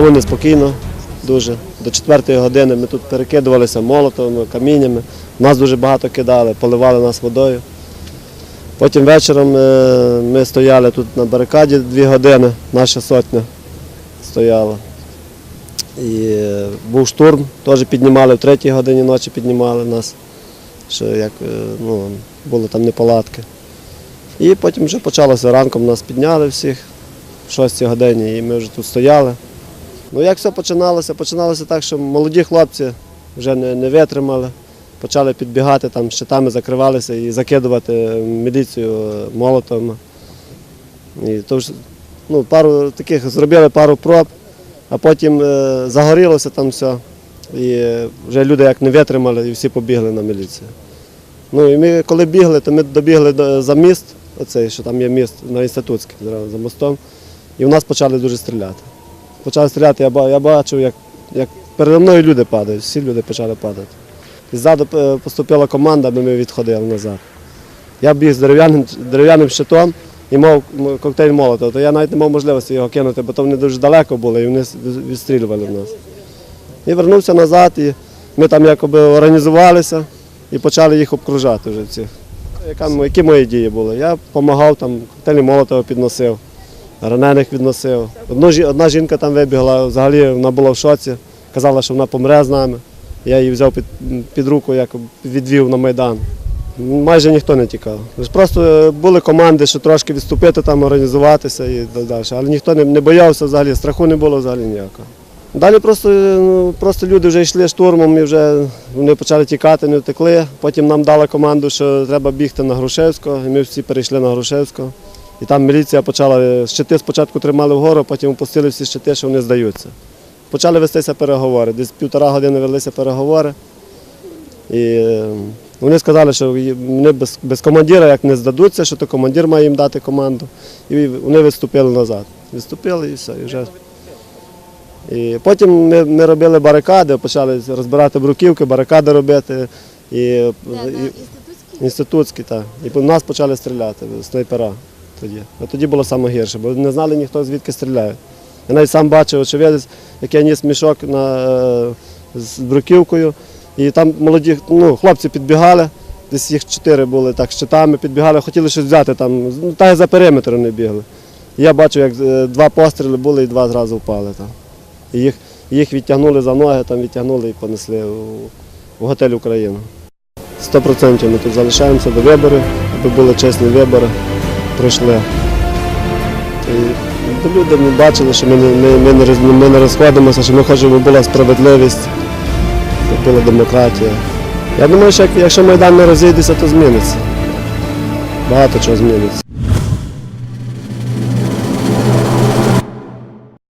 Було неспокійно дуже. До четвертої години ми тут перекидувалися молотами, каміннями. Нас дуже багато кидали, поливали нас водою. Потім вечором е, ми стояли тут на барикаді дві години, наша сотня стояла. І е, був штурм, теж піднімали, в третій годині ночі піднімали нас, що як е, ну, були там неполадки. І потім вже почалося ранком, нас підняли всіх в 6 годині, і ми вже тут стояли. Ну як все починалося? Починалося так, що молоді хлопці вже не, не витримали, почали підбігати, там щитами закривалися і закидувати міліцію молотом. І то ну, пару таких зробили пару проб, а потім е, загорілося там все. І вже люди як не витримали, і всі побігли на міліцію. Ну і ми коли бігли, то ми добігли до, за міст, оцей, що там є міст на інститутський, за мостом, і в нас почали дуже стріляти. Почали стріляти, я, бачив, як, як передо мною люди падають, всі люди почали падати. Ззаду е, поступила команда, аби ми відходили назад. Я біг з дерев'яним, дерев'яним щитом і мав коктейль молотова, то я навіть не мав можливості його кинути, бо то вони дуже далеко були і вони відстрілювали в нас. І вернувся назад, і ми там якоби організувалися і почали їх обкружати вже. Яка, які мої дії були? Я допомагав, там коктейлі молотова підносив, ранених відносив. Одна жінка там вибігла, взагалі вона була в шоці, казала, що вона помре з нами. Я її взяв під, під руку, як відвів на Майдан. Майже ніхто не тікав. Просто е, були команди, що трошки відступити, там, організуватися і далі. Але ніхто не, не боявся взагалі, страху не було взагалі ніякого. Далі просто, е, ну, просто люди вже йшли штурмом і вже вони почали тікати, не втекли. Потім нам дали команду, що треба бігти на Грушевського, і ми всі перейшли на Грушевського. І там міліція почала, е, щити спочатку тримали вгору, потім опустили всі щити, що вони здаються. Почали вестися переговори. Десь півтора години велися переговори. І е, вони сказали, що вони без, без командира як не здадуться, що то командир має їм дати команду. І вони відступили назад. Відступили і все. І вже. І потім ми, ми робили барикади, почали розбирати бруківки, барикади робити. І, і, інститутські, так. І по нас почали стріляти снайпера тоді. А тоді було саме гірше, бо не знали ніхто звідки стріляє. Я навіть сам бачив очевидець, як я ніс мішок на, е, з бруківкою. І там молоді ну, хлопці підбігали, десь їх чотири були так, щитами підбігали, хотіли щось взяти там, ну, та й за периметр вони бігли. Я бачив, як е, два постріли були і два зразу впали там. І їх, їх відтягнули за ноги, там відтягнули і понесли у готель Україна. Сто процентів ми тут залишаємося до виборів, аби були чесні вибори, пройшли. Люди бачили, що ми ми, ми, не, ми не розходимося, що ми хочемо, була справедливість, була демократія. Я думаю, що якщо Майдан не розійдеться, то зміниться. Багато чого зміниться.